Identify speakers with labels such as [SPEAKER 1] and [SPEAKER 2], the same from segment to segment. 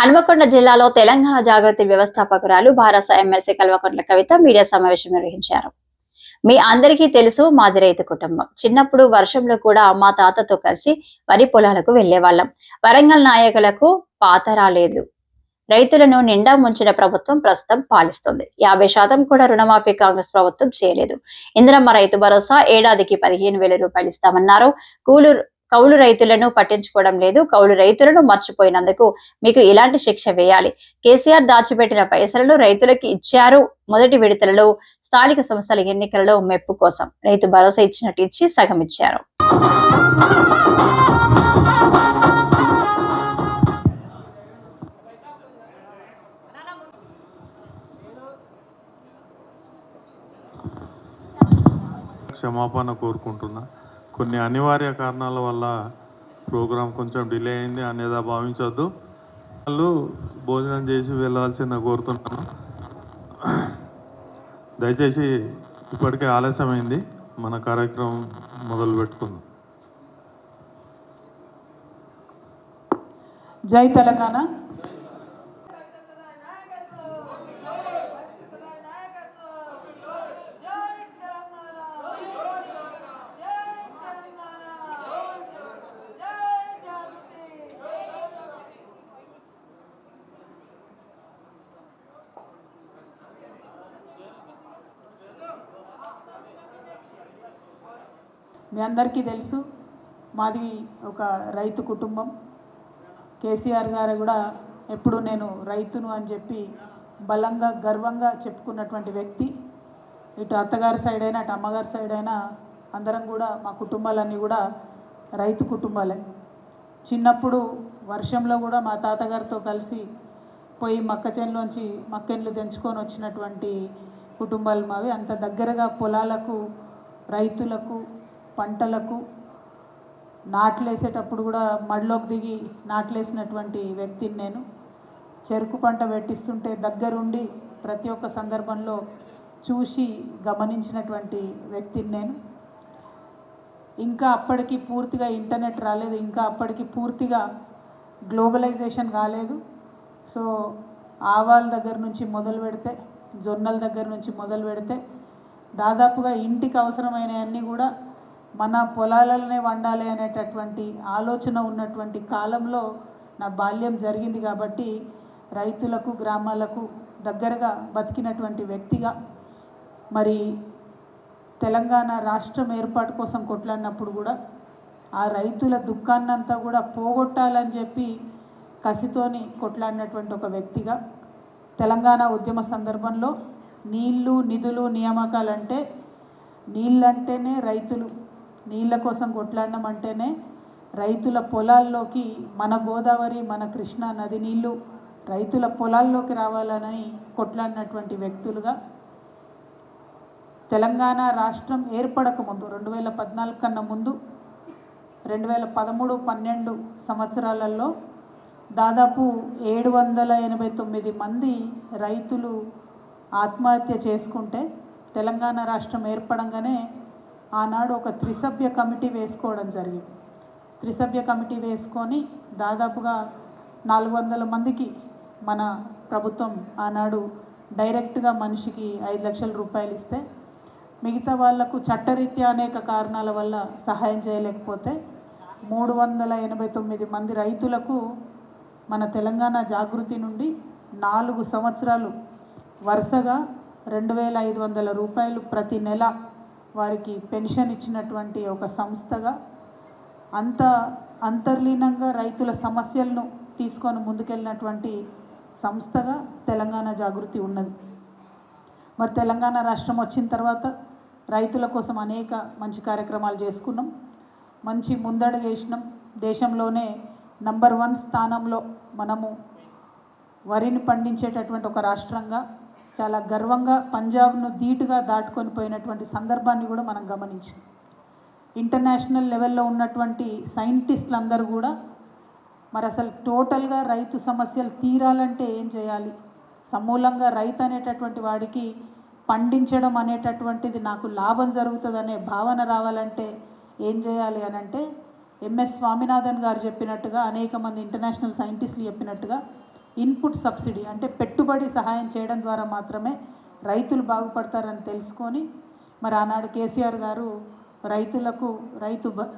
[SPEAKER 1] హన్మకొండ జిల్లాలో తెలంగాణ జాగృతి వ్యవస్థాపకురాలు Bharasa MLC Kalvakuntla Kavitha media సమావేశం నిర్వహించారు. మీ అందరికీ తెలుసు మాది రైతు కుటుంబం. చిన్నప్పుడు వర్షంలో కూడా మా తాతతో కలిసి వరి పొలాలకు వెళ్ళేవాళ్ళం వరంగల్ నాయకులకు పాత రాలేదు. రైతులను నిండా ముంచిన ప్రభుత్వం ప్రస్తుతం పాలిస్తుంది. యాభై శాతం కూడా రుణమాఫీ కాంగ్రెస్ ప్రభుత్వం చేయలేదు. ఇందిరమ్మ రైతు భరోసా ఏడాదికి పదిహేను వేల రూపాయలు ఇస్తామన్నారు. కూలు కౌలు రైతులను పట్టించుకోవడం లేదు. కౌలు రైతులను మర్చిపోయినందుకు మీకు ఇలాంటి శిక్ష వేయాలి. కేసీఆర్ దాచిపెట్టిన పైసలను రైతులకి ఇచ్చారు. మొదటి విడతలలో స్థానిక సంస్థల ఎన్నికలలో మెప్పు కోసం రైతు భరోసా ఇచ్చినట్టు ఇచ్చి సగం ఇచ్చారు.
[SPEAKER 2] క్షమాపణ కోరుకుంటున్నా. కొన్ని అనివార్య కారణాల వల్ల ప్రోగ్రాం కొంచెం డిలే అయింది అనేదా భావించొద్దు. వాళ్ళు భోజనం చేసి వెళ్ళాల్సిందిగా కోరుతున్నాను. దయచేసి ఇప్పటికే ఆలస్యమైంది. మన కార్యక్రమం మొదలు పెట్టుకుందాం.
[SPEAKER 3] జై తెలంగాణ. మీ అందరికీ తెలుసు మాది ఒక రైతు కుటుంబం. కేసీఆర్ గారు కూడా ఎప్పుడు నేను రైతును అని చెప్పి బలంగా గర్వంగా చెప్పుకున్నటువంటి వ్యక్తి. ఇటు అత్తగారి సైడ్ అయినా అటు అమ్మగారి సైడ్ అయినా అందరం కూడా మా కుటుంబాలన్నీ కూడా రైతు కుటుంబాలే. చిన్నప్పుడు వర్షంలో కూడా మా తాతగారితో కలిసి పోయి మక్క చేనులోంచి మక్కెన్లు తెంచుకొని వచ్చినటువంటి కుటుంబాలు మావి. అంత దగ్గరగా పొలాలకు రైతులకు పంటలకు నాట్లు వేసేటప్పుడు కూడా మడిలోకి దిగి నాట్లు వేసినటువంటి వ్యక్తిని నేను. చెరుకు పంట పెట్టిస్తుంటే దగ్గరుండి ప్రతి ఒక్క సందర్భంలో చూసి గమనించినటువంటి వ్యక్తిని నేను. ఇంకా అప్పటికి పూర్తిగా ఇంటర్నెట్ రాలేదు ఇంకా అప్పటికి పూర్తిగా గ్లోబలైజేషన్ కాలేదు. సో ఆవాల దగ్గర నుంచి మొదలు పెడితే జొన్నల దగ్గర నుంచి మొదలు పెడితే దాదాపుగా ఇంటికి అవసరమైనవన్నీ కూడా మన పొలాలలోనే వండాలి అనేటటువంటి ఆలోచన ఉన్నటువంటి కాలంలో నా బాల్యం జరిగింది కాబట్టి రైతులకు గ్రామాలకు దగ్గరగా బతికినటువంటి వ్యక్తిగా మరి తెలంగాణ రాష్ట్రం ఏర్పాటు కోసం కొట్లాడినప్పుడు కూడా ఆ రైతుల దుఃఖాన్నంతా కూడా పోగొట్టాలని చెప్పి కసితోని కొట్లాడినటువంటి ఒక వ్యక్తిగా తెలంగాణ ఉద్యమ సందర్భంలో నీళ్ళు నిధులు నియామకాలంటే నీళ్ళంటేనే రైతులు నీళ్ళ కోసం కొట్లాడడం అంటేనే రైతుల పొలాల్లోకి మన గోదావరి మన కృష్ణా నది నీళ్ళు రైతుల పొలాల్లోకి రావాలని కొట్లాడినటువంటి వ్యక్తులుగా తెలంగాణ రాష్ట్రం ఏర్పడక ముందు రెండు వేల పద్నాలుగు కన్నా ముందు రెండు వేల పదమూడు పన్నెండు సంవత్సరాలలో దాదాపు ఏడు వందల ఎనభై తొమ్మిది మంది రైతులు ఆత్మహత్య చేసుకుంటే తెలంగాణ రాష్ట్రం ఏర్పడంగానే ఆనాడు ఒక త్రిసభ్య కమిటీ వేసుకోవడం జరిగింది. త్రిసభ్య కమిటీ వేసుకొని దాదాపుగా నాలుగు వందల మందికి మన ప్రభుత్వం ఆనాడు డైరెక్ట్గా మనిషికి ఐదు లక్షల రూపాయలు ఇస్తే మిగతా వాళ్ళకు చట్టరీత్యా అనేక కారణాల వల్ల సహాయం చేయలేకపోతే మూడు వందల ఎనభై తొమ్మిది మంది రైతులకు మన తెలంగాణ జాగృతి నుండి నాలుగు సంవత్సరాలు వరుసగా రెండు వేల ఐదు వందల రూపాయలు ప్రతి నెల వారికి పెన్షన్ ఇచ్చినటువంటి ఒక సంస్థగా అంత అంతర్లీనంగా రైతుల సమస్యలను తీసుకొని ముందుకెళ్ళినటువంటి సంస్థగా తెలంగాణ జాగృతి ఉన్నది. మరి తెలంగాణ రాష్ట్రం వచ్చిన తర్వాత రైతుల కోసం అనేక మంచి కార్యక్రమాలు చేసుకున్నాం. మంచి ముందడుగు వేసినాం. దేశంలోనే నంబర్ వన్ స్థానంలో మనము వరిని పండించేటటువంటి ఒక రాష్ట్రంగా చాలా గర్వంగా పంజాబ్ను ధీటుగా దాటుకొని పోయినటువంటి సందర్భాన్ని కూడా మనం గమనించాం. ఇంటర్నేషనల్ లెవెల్లో ఉన్నటువంటి సైంటిస్టులు అందరూ కూడా మరి అసలు టోటల్గా రైతు సమస్యలు తీరాలంటే ఏం చేయాలి? సమూలంగా రైతు అనేటటువంటి వాడికి పండించడం అనేటటువంటిది నాకు లాభం జరుగుతుందనే భావన రావాలంటే ఏం చేయాలి అని అంటే ఎంఎస్ స్వామినాథన్ గారు చెప్పినట్టుగా అనేక మంది ఇంటర్నేషనల్ సైంటిస్టులు చెప్పినట్టుగా ఇన్పుట్ సబ్సిడీ అంటే పెట్టుబడి సహాయం చేయడం ద్వారా మాత్రమే రైతులు బాగుపడతారని తెలుసుకొని మరి ఆనాడు కేసీఆర్ గారు రైతులకు రైతు బ-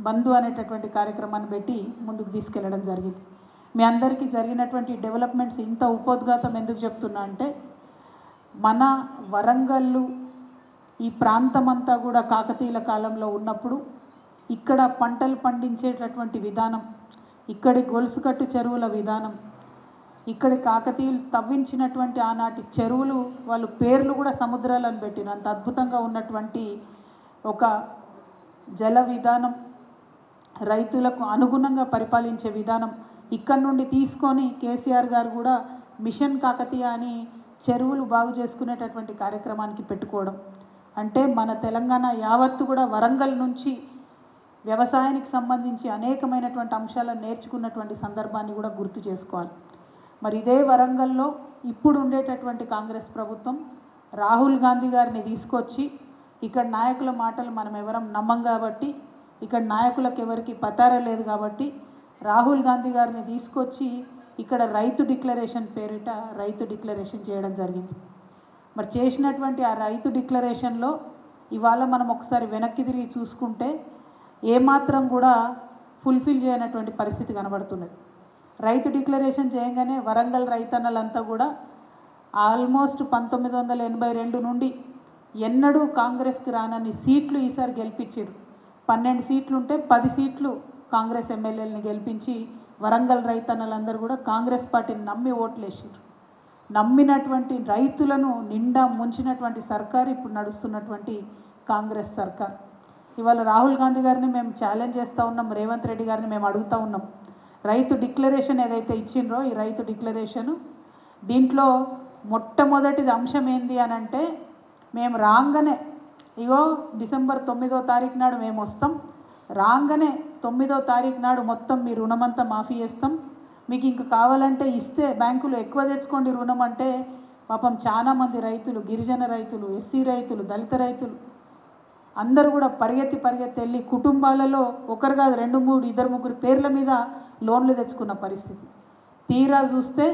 [SPEAKER 3] బంధు అనేటటువంటి కార్యక్రమాన్ని పెట్టి ముందుకు తీసుకెళ్ళడం జరిగింది. మీ అందరికీ జరిగినటువంటి డెవలప్మెంట్స్ ఇంత ఉపోద్ఘాతం ఎందుకు చెప్తున్నా అంటే మన వరంగల్లు ఈ ప్రాంతమంతా కూడా కాకతీయుల కాలంలో ఉన్నప్పుడు ఇక్కడ పంటలు పండించేటటువంటి విధానం ఇక్కడి గొలుసుకట్టు చెరువుల విధానం ఇక్కడ కాకతీయులు తవ్వించినటువంటి ఆనాటి చెరువులు వాళ్ళు పేర్లు కూడా సముద్రాలను పెట్టిన అంత అద్భుతంగా ఉన్నటువంటి ఒక జల విధానం రైతులకు అనుగుణంగా పరిపాలించే విధానం ఇక్కడ నుండి తీసుకొని కేసీఆర్ గారు కూడా మిషన్ కాకతీయ అని చెరువులు బాగు చేసుకునేటటువంటి కార్యక్రమానికి పెట్టుకోవడం. అంటే మన తెలంగాణ యావత్తు కూడా వరంగల్ నుంచి వ్యవసాయానికి సంబంధించి అనేకమైనటువంటి అంశాలను నేర్చుకున్నటువంటి సందర్భాన్ని కూడా గుర్తు చేసుకోవాలి. మరి ఇదే వరంగల్లో ఇప్పుడు ఉండేటటువంటి కాంగ్రెస్ ప్రభుత్వం రాహుల్ గాంధీ గారిని తీసుకొచ్చి ఇక్కడ నాయకుల మాటలు మనం ఎవరం నమ్మం కాబట్టి ఇక్కడ నాయకులకు ఎవరికి పతారా లేదు కాబట్టి రాహుల్ గాంధీ గారిని తీసుకొచ్చి ఇక్కడ రైతు డిక్లరేషన్ పేరిట రైతు డిక్లరేషన్ చేయడం జరిగింది. మరి చేసినటువంటి ఆ రైతు డిక్లరేషన్లో ఇవాళ మనం ఒకసారి వెనక్కి తిరిగి చూసుకుంటే ఏమాత్రం కూడా ఫుల్ఫిల్ చేయనటువంటి పరిస్థితి కనబడుతున్నది. రైతు డిక్లరేషన్ చేయగానే వరంగల్ రైతన్నలంతా కూడా ఆల్మోస్ట్ పంతొమ్మిది వందల ఎనభై రెండు నుండి ఎన్నడూ కాంగ్రెస్కి రానని సీట్లు ఈసారి గెలిపించారు. పన్నెండు సీట్లు ఉంటే పది సీట్లు కాంగ్రెస్ ఎమ్మెల్యేలని గెలిపించి వరంగల్ రైతన్నలందరూ కూడా కాంగ్రెస్ పార్టీని నమ్మి ఓట్లేసారు నమ్మినటువంటి రైతులను నిండా ముంచినటువంటి సర్కార్ ఇప్పుడు నడుస్తున్నటువంటి కాంగ్రెస్ సర్కార్. ఇవాళ రాహుల్ గాంధీ గారిని మేము ఛాలెంజ్ చేస్తూ ఉన్నాం రేవంత్ రెడ్డి గారిని మేము అడుగుతూ ఉన్నాం. రైతు డిక్లరేషన్ ఏదైతే ఇచ్చిండ్రో ఈ రైతు డిక్లరేషను దీంట్లో మొట్టమొదటిది అంశం ఏంది అని అంటే మేము రాగానే ఇగో డిసెంబర్ తొమ్మిదో తారీఖు నాడు మేము వస్తాం రాగానే తొమ్మిదో తారీఖు నాడు మొత్తం మీ రుణమంతా మాఫీ చేస్తాం. మీకు ఇంక కావాలంటే ఇస్తే బ్యాంకులు ఎక్కువ తెచ్చుకోండి రుణం అంటే పాపం చాలామంది రైతులు గిరిజన రైతులు ఎస్సీ రైతులు దళిత రైతులు అందరూ కూడా పరిగెత్తి పరిగెత్తి వెళ్ళి కుటుంబాలలో ఒకరు కాదు రెండు మూడు ఇద్దరు ముగ్గురు పేర్ల మీద లోన్లు తెచ్చుకున్న పరిస్థితి. తీరా చూస్తే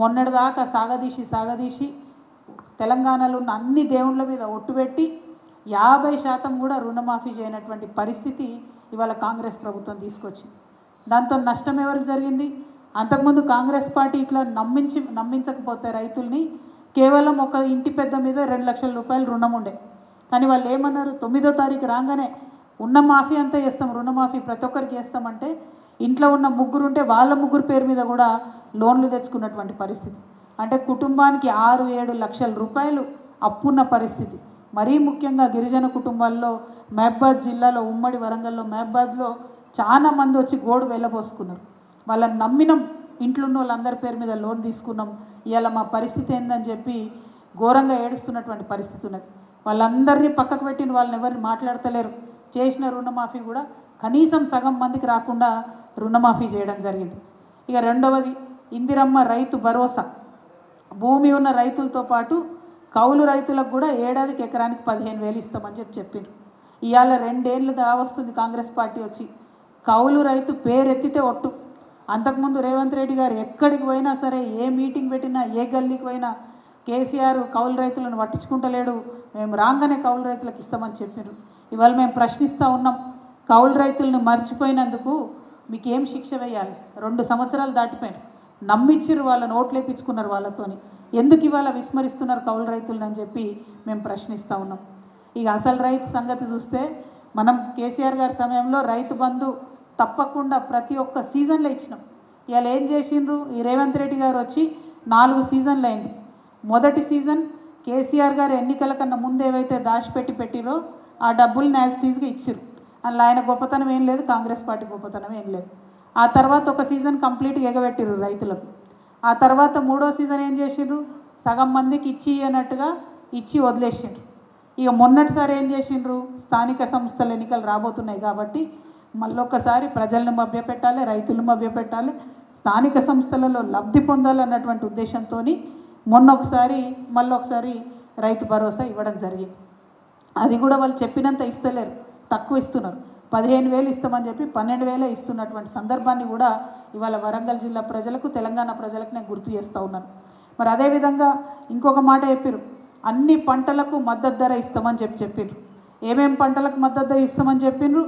[SPEAKER 3] మొన్నటిదాకా సాగదీసి సాగదీసి తెలంగాణలో ఉన్న అన్ని దేవుళ్ళ మీద ఒట్టు పెట్టి యాభై శాతం కూడా రుణమాఫీ చేయనటువంటి పరిస్థితి ఇవాళ కాంగ్రెస్ ప్రభుత్వం తీసుకొచ్చింది. దాంతో నష్టం ఎవరికి జరిగింది? అంతకుముందు కాంగ్రెస్ పార్టీ ఇట్లా నమ్మించి నమ్మించకపోతే రైతుల్ని కేవలం ఒక ఇంటి పెద్ద మీద రెండు లక్షల రూపాయలు రుణం ఉండే. కానీ వాళ్ళు ఏమన్నారు? తొమ్మిదో తారీఖు రాగానే ఉన్న మాఫీ అంతా చేస్తాం రుణమాఫీ ప్రతి ఒక్కరికి చేస్తామంటే ఇంట్లో ఉన్న ముగ్గురు ఉంటే వాళ్ళ ముగ్గురు పేరు మీద కూడా లోన్లు తెచ్చుకున్నటువంటి పరిస్థితి. అంటే కుటుంబానికి ఆరు ఏడు లక్షల రూపాయలు అప్పున్న పరిస్థితి. మరీ ముఖ్యంగా గిరిజన కుటుంబాల్లో మహబాద్ జిల్లాలో ఉమ్మడి వరంగల్లో మహబాద్లో చాలా మంది వచ్చి గోడు వెళ్ళబోసుకున్నారు. వాళ్ళని నమ్మినం ఇంట్లో ఉన్న వాళ్ళందరి పేరు మీద లోన్ తీసుకున్నాం ఇవాళ మా పరిస్థితి ఏందని చెప్పి ఘోరంగా ఏడుస్తున్నటువంటి పరిస్థితి ఉన్నది. వాళ్ళందరినీ పక్కకు పెట్టిన వాళ్ళని ఎవరిని మాట్లాడతలేరు. చేసిన రుణమాఫీ కూడా కనీసం సగం మందికి రాకుండా రుణమాఫీ చేయడం జరిగింది. ఇక రెండవది ఇందిరమ్మ రైతు భరోసా. భూమి ఉన్న రైతులతో పాటు కౌలు రైతులకు కూడా ఏడాదికి ఎకరానికి పదిహేను వేలు ఇస్తామని చెప్పి చెప్పారు ఇవాళ రెండేళ్ళు దావస్తుంది కాంగ్రెస్ పార్టీ వచ్చి. కౌలు రైతు పేరెత్తితే ఒట్టు. అంతకుముందు రేవంత్ రెడ్డి గారు ఎక్కడికి పోయినా సరే ఏ మీటింగ్ పెట్టినా ఏ గల్లీకి పోయినా కేసీఆర్ కౌలు రైతులను పట్టించుకుంటలేడు. మేము రాగానే కౌలు రైతులకు ఇస్తామని చెప్పారు ఇవాళ మేము ప్రశ్నిస్తూ ఉన్నాం. కౌలు రైతులను మర్చిపోయినందుకు మీకు ఏం శిక్ష వేయాలి? రెండు సంవత్సరాలు దాటిపోయారు నమ్మిచ్చిర్రు వాళ్ళని ఓట్లేపించుకున్నారు వాళ్ళతోని. ఎందుకు ఇవాళ విస్మరిస్తున్నారు కౌలు రైతులను అని చెప్పి మేము ప్రశ్నిస్తూ ఉన్నాం. ఇక అసలు రైతు సంగతి చూస్తే మనం కేసీఆర్ గారి సమయంలో రైతు బంధు తప్పకుండా ప్రతి ఒక్క సీజన్లో ఇచ్చినాం. ఇవాళ ఏం చేసిండ్రు? ఈ రేవంత్ రెడ్డి గారు వచ్చి నాలుగు సీజన్లు అయింది మొదటి సీజన్ కేసీఆర్ గారు ఎన్నికల కన్నా ముందు ఏవైతే దాచిపెట్టి పెట్టిరో ఆ డబ్బులు యాజిటీజ్గా ఇచ్చారు అందులో ఆయన గొప్పతనం ఏం లేదు కాంగ్రెస్ పార్టీ గొప్పతనం ఏం లేదు. ఆ తర్వాత ఒక సీజన్ కంప్లీట్గా ఎగబెట్టిరు రైతులకు. ఆ తర్వాత మూడో సీజన్ ఏం చేసిండ్రు సగం మందికి ఇచ్చి అన్నట్టుగా ఇచ్చి వదిలేసిండ్రు ఇక మొన్నటిసారి ఏం చేసిండ్రు స్థానిక సంస్థల ఎన్నికలు రాబోతున్నాయి కాబట్టి మళ్ళొక్కసారి ప్రజలను మభ్యపెట్టాలి రైతులను మభ్యపెట్టాలి స్థానిక సంస్థలలో లబ్ధి పొందాలన్నటువంటి ఉద్దేశంతో మొన్న ఒకసారి మళ్ళొకసారి రైతు భరోసా ఇవ్వడం జరిగింది. అది కూడా వాళ్ళు చెప్పినంత ఇస్తలేరు తక్కువ ఇస్తున్నారు. పదిహేను వేలు ఇస్తామని చెప్పి పన్నెండు వేలే ఇస్తున్నటువంటి సందర్భాన్ని కూడా ఇవాళ వరంగల్ జిల్లా ప్రజలకు తెలంగాణ ప్రజలకు నేను గుర్తు చేస్తూ ఉన్నాను. మరి అదేవిధంగా ఇంకొక మాట చెప్పారు అన్ని పంటలకు మద్దతు ధర ఇస్తామని చెప్పి చెప్పారు. ఏమేం పంటలకు మద్దతు ధర ఇస్తామని చెప్పిండ్రు